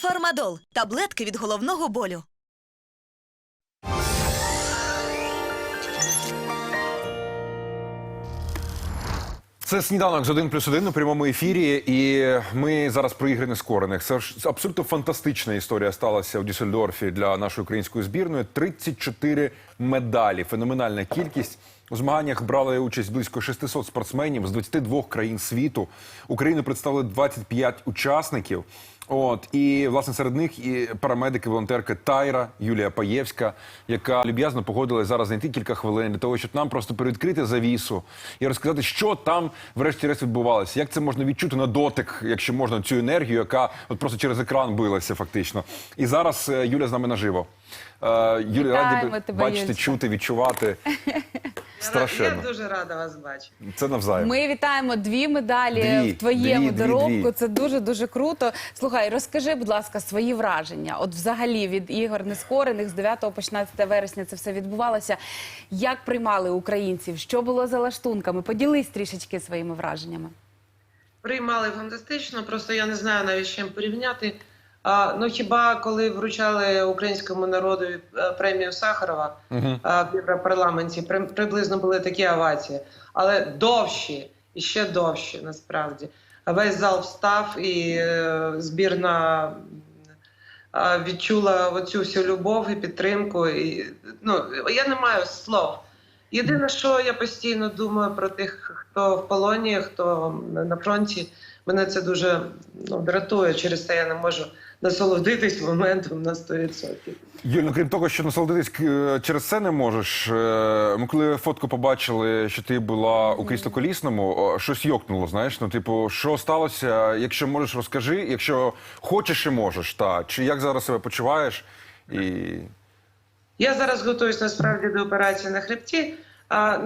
Фармадол таблетки від головного болю. Це сніданок з 1 плюс 1 у прямому ефірі, і ми зараз про ігри нескорених. Це ж абсолютно фантастична історія сталася у Дюссельдорфі для нашої української збірної. 34 медалі. Феноменальна кількість. У змаганнях брали участь близько 600 спортсменів з 22 країн світу. Україну представили 25 учасників. От і власне серед них і парамедики, волонтерки Тайра Юлія Паєвська, яка люб'язно погодилась зараз знайти кілька хвилин для того, щоб нам просто перевідкрити завісу і розказати, що там врешті-решт відбувалося. Як це можна відчути на дотик, якщо можна цю енергію, яка от просто через екран билася, фактично. І зараз е, Юля з нами наживо. Е, Юля, раді би тебе, бачити, Юльця. чути, відчувати. Я дуже рада вас бачити. Це навзаєм. Ми вітаємо дві медалі Дві, в твоєму дві, дві, дві. Це дуже дуже круто. Слухай, розкажи, будь ласка, свої враження. От, взагалі, від ігор нескорених з 9 по 16 вересня це все відбувалося. Як приймали українців? Що було за лаштунками? Поділись трішечки своїми враженнями. Приймали фантастично, просто я не знаю навіть з чим порівняти. А, ну хіба коли вручали українському народу е, премію Сахарова Мгм. а, в Європарламенті, при, приблизно були такі овації, але довші і ще довші насправді. Весь зал встав і е, збірна відчула оцю всю любов і підтримку. І, ну, я не маю слов. Єдине, що я постійно думаю про тих, хто в полоні, хто на фронті, мене це дуже ну, дратує. Через це я не можу насолодитись моментом на 100%. Юль, ну крім того, що насолодитись е, через це не можеш. е, Ми коли фотку побачили, що ти була у крісло-колісному, щось йокнуло. Знаєш, ну типу, що сталося? Якщо можеш, розкажи. Якщо хочеш і можеш, та чи як зараз себе почуваєш? І Я зараз готуюсь насправді до операції на хребті.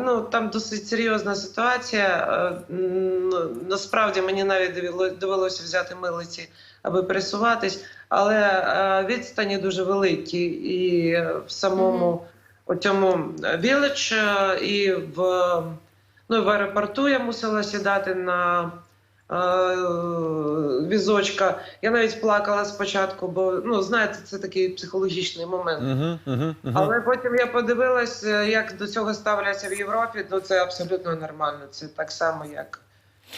Ну там досить серйозна ситуація. М, ну, насправді мені навіть довелося взяти милиці, аби пересуватись, але е, відстані дуже великі, і в самому у цьому е, і в, ну, в аеропорту я мусила сідати на е, візочка. Я навіть плакала спочатку, бо ну знаєте, це такий психологічний момент. угу, угу, угу. Але потім я подивилась, е, як до цього ставляться в Європі. Ну це абсолютно нормально. Це так само, як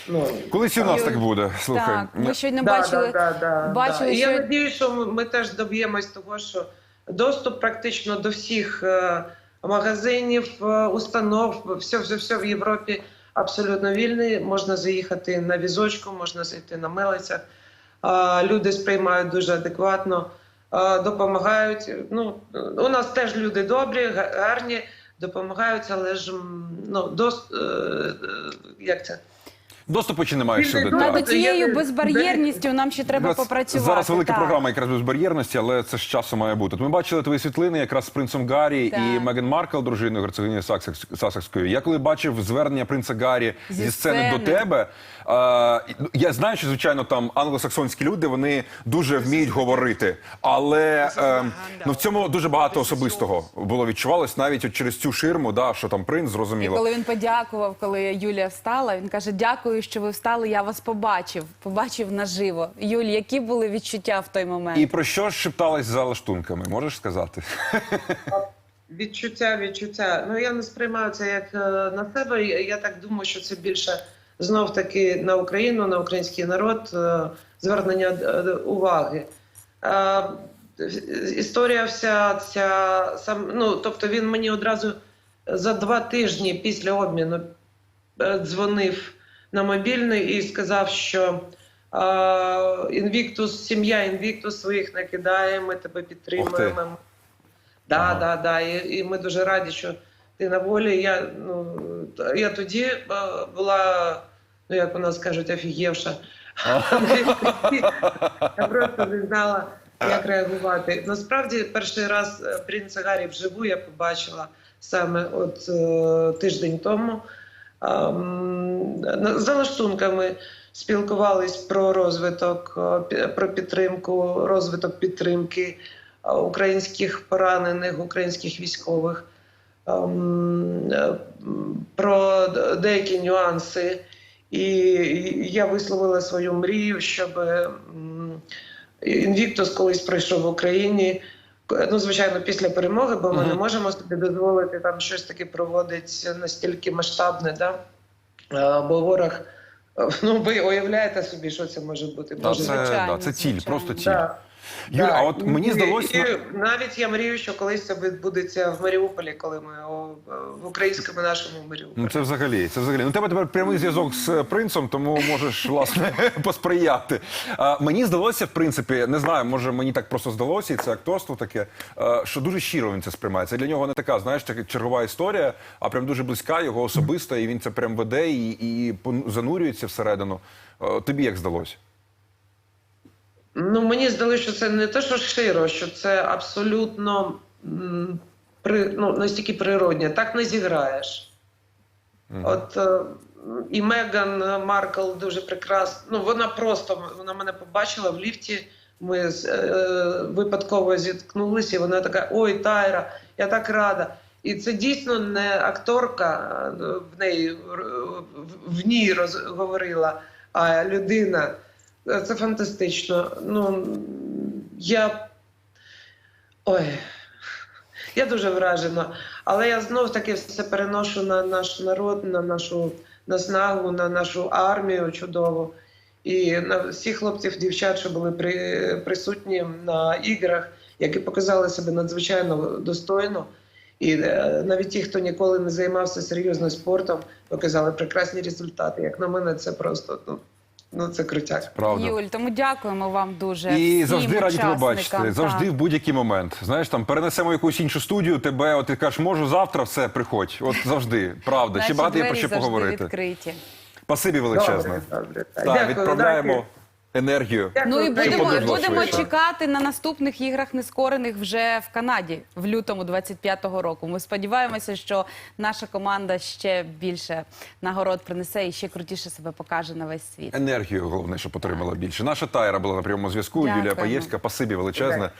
ну колись і у нас так буде. Слухай, Так, ми щойно да, бачили. да, да, да, бачили, да. І що- я надію, що ми теж доб'ємось того, що доступ практично до всіх е, магазинів, е, установ, все, все, все в Європі абсолютно вільний. Можна заїхати на візочку, можна зайти на милицях. Люди сприймають дуже адекватно, допомагають. Ну, у нас теж люди добрі, гарні, допомагають, але ж ну, дос, е, е, як це? Доступу чи немає сюди? Над цією безбар'єрністю нам ще треба Якраз попрацювати. Зараз велика так. програма якраз безбар'єрності, але це ж часу має бути. От Ми бачили твої світлини якраз з принцем Гаррі Так. і Меган Маркл, дружиною герцогині Саксекс- Сасекської. Я коли бачив звернення принца Гаррі зі, Зі сцени, до тебе, ну, я знаю, що звичайно там англосаксонські люди вони дуже вміють говорити, але е, ну в цьому дуже багато особистого було відчувалось навіть от через цю ширму, да, що там принц І зрозуміло. коли він подякував, коли Юлія встала, він каже: Дякую, що ви встали. Я вас побачив. Побачив наживо. Юлі, які були відчуття в той момент? І про що шептались за лаштунками? Можеш сказати? Відчуття, відчуття. Ну я не сприймаю це як е, на себе. Я, так думаю, що це більше знов таки на Україну, на український народ, е, звернення е, уваги. Історія вся ця сам. Ну тобто він мені одразу за два тижні після обміну дзвонив на мобільний і сказав, що інвіктус, сім'я інвіктус своїх не кидає, ми тебе підтримуємо. Да, Ага. да, да. І, і ми дуже раді, що ти на волі. Я, ну, я тоді е, була, ну як у нас кажуть, офігівша. я просто не знала, як реагувати. Насправді, перший раз е, принца Гаррі вживу я побачила саме от е, тиждень тому. Ем, За лаштунками спілкувались про розвиток, е, про підтримку, розвиток підтримки е, українських поранених, українських військових, ем, е, про деякі нюанси. І я висловила свою мрію, щоб Інвіктус колись пройшов в Україні. Ну, звичайно, після перемоги, бо ми не можемо собі дозволити там щось таке проводить настільки масштабне, да? Бо ворог, ну ви уявляєте собі, що це може бути. Да, може це, звичайно, да, це ціль, звичайно. просто ціль. Да. Юля, Да, а от мені здалося. і навіть я мрію, що колись це відбудеться в Маріуполі, коли ми о, в українському нашому Маріуполі. Ну це взагалі, це взагалі. Ну, тебе тепер прямий зв'язок з е, принцем, тому можеш власне посприяти. А, мені здалося, в принципі, не знаю, може мені так просто здалося, і це акторство таке, е, що дуже щиро він це сприймає. Це для нього не така, знаєш, така чергова історія, а прям дуже близька, його особиста, і він це прям веде і, і занурюється всередину. Е, Тобі як здалося? Ну, мені здалося, що це не те, що широ, що це абсолютно м, при, ну, настільки природне. Так не зіграєш. От е, і Меган Маркл дуже прекрасно. Ну, вона просто вона мене побачила в ліфті. Ми е, випадково зіткнулися, і вона така: Ой, Тайра, я так рада. І це дійсно не акторка е, в неї в- ній роз- говорила, а людина. Е, Це фантастично. Ну я ой, я дуже вражена. Але я знов таки все переношу на наш народ, на нашу наснагу, на нашу армію чудову. І на всіх хлопців, дівчат, що були при, присутні на іграх, які показали себе надзвичайно достойно. І е, навіть ті, хто ніколи не займався серйозно спортом, показали прекрасні результати. Як на мене, це просто ну, ну це крутяк. Правда. Юль, тому дякуємо вам дуже. І всім завжди раді тебе бачити. Завжди Так. в будь-який момент. Знаєш, там перенесемо якусь іншу студію, тебе, от ти кажеш, можу завтра все, приходь. От завжди, правда. Ще Наші багато є про що завжди поговорити. відкриті. Спасибі величезне. Добре, добре. Так, Дякую, відправляємо дякую. Енергію. Ну і будемо, будемо чекати на наступних іграх нескорених вже в Канаді в лютому 25-го року. Ми сподіваємося, що наша команда ще більше нагород принесе і ще крутіше себе покаже на весь світ. Енергію головне, щоб отримала більше. Наша Тайра була на прямому зв'язку. Юлія Паєвська. пасибі величезне.